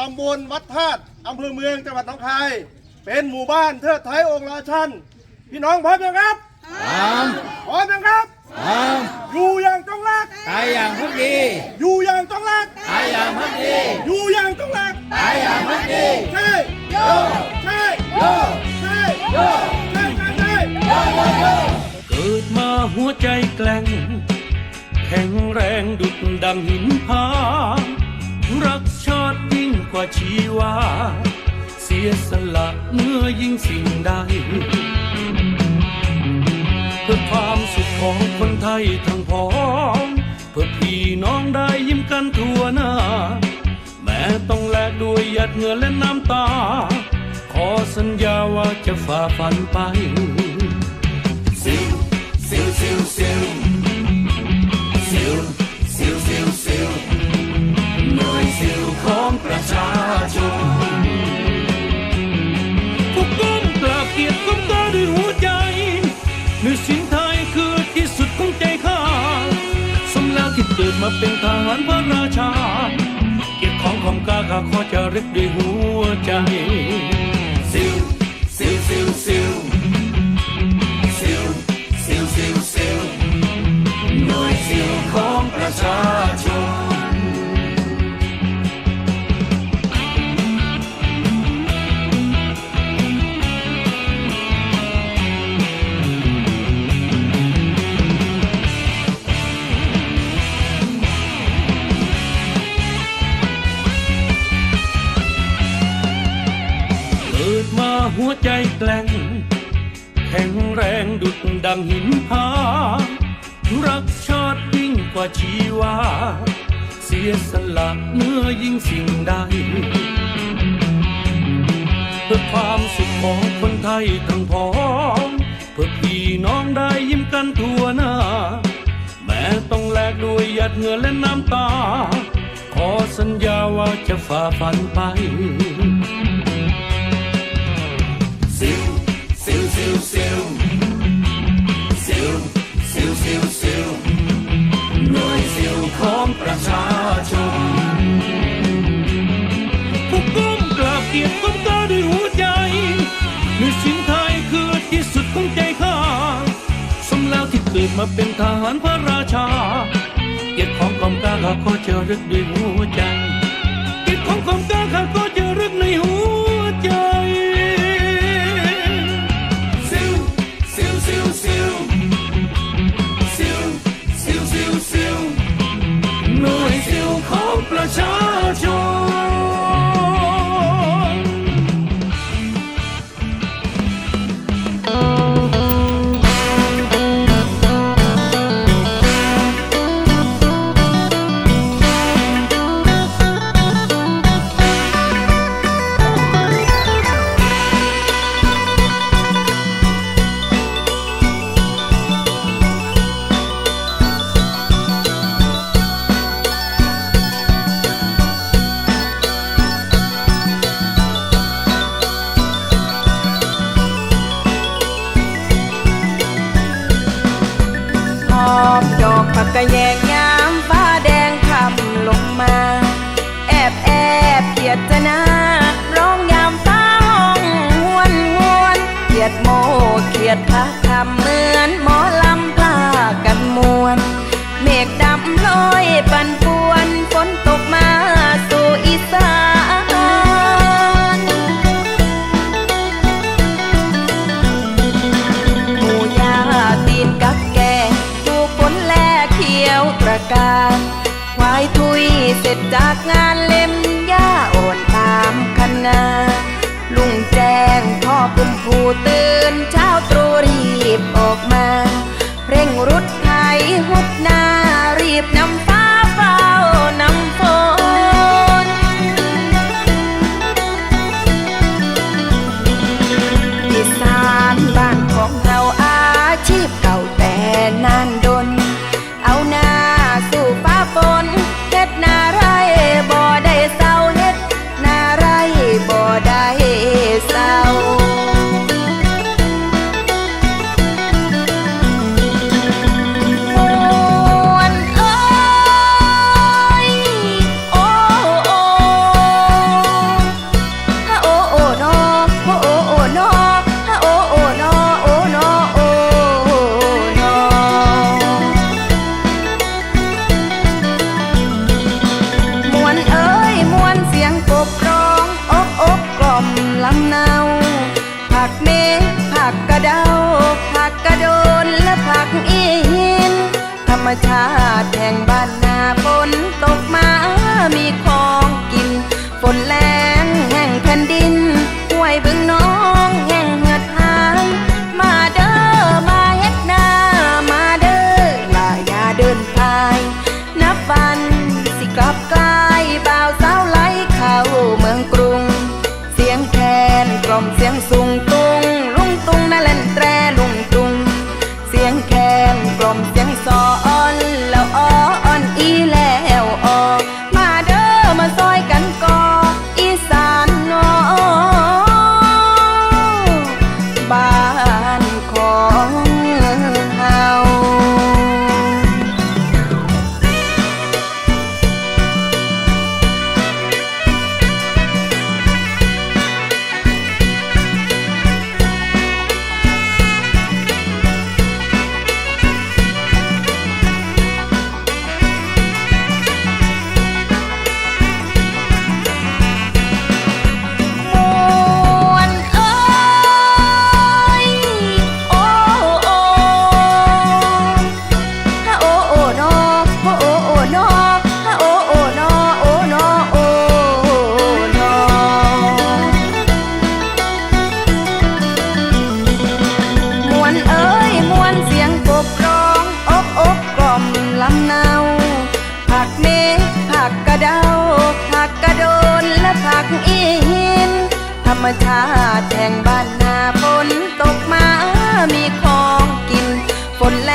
ตำบลวัดธาตุอำเภอเมืองจังหวัดหนองคาย เป็นหมู่บ้านเทิดไทยองค์ราชันพี่น้องพร้อมยังครับตามพร้อมยังครับตามอยู่อย่างต้องรักตายอย่างพักดี อยู่อย่างต้องรักตายอย่างพักดี อยู่อย่างต้องรักตายอย่างพักดีใช่โยใช่โยใช่โยใช่ใช่ใช่เกิดมาหัวใจแกล้งแข็งแรงดุดดังหินผารักชาติยิ่งก ว่า เสียสละเมื่อยิ่งสิ่งใด เพื่อความสุขของคนไทยทั้งพ้อง เพื่อพี่น้องได้ยิ้มกันทั่วหน้า แม้ต้องแลกด้วยหยาดเหงื่อและน้ำตา ขอสัญญาว่าจะฝ่าฟันไปซิลซิลซิลซิลซิล สมแล้วที่เกิดมาเป็นทหารพระราชา เกียรติของของกาข้าขอจะรึกด้วยหัวใจซิวซิวซิวซิวซิวซิวซิวซิวหน่วยซิวของประชา หัวใจแกล้งแข็งแรงดุดดังหินผารักชาติยิ่งกว่าชีวา เสียสละเมื่อยิ่งสิ่งใด เพื่อความสุขของคนไทยทั้งพ้อง เพื่อพี่น้องได้ยิ้มกันทั่วหน้า แม้ต้องแลกด้วยหยาดเหงื่อและน้ำตา ขอสัญญาว่าจะฝ่าฟันไป ซิลซิลซิลซิลซิลซิลหน่วยซิลของประชาชนพวกก้มกราบเกียรติก้มตาด้วยหัวใจหนึ่งสิ่งไทยคือที่สุดของใจข้าสมแล้วที่เกิดมาเป็นทหารพระราชา เกียรติของกองกาข้าขอเจะรึกด้วยหัวใจเกียรติของกองกาข้าขอจะรึก ก็แยงยามฟ้าแดงคำลงมา แอบแอบเกียดจนาร้องยามฟ้าห้องหวนหวนเกียดโมเกียดพระคำ ชาติแห่งบ้าน ชาติแห่งบ้านนาฝนตกมามีของกินฝนแล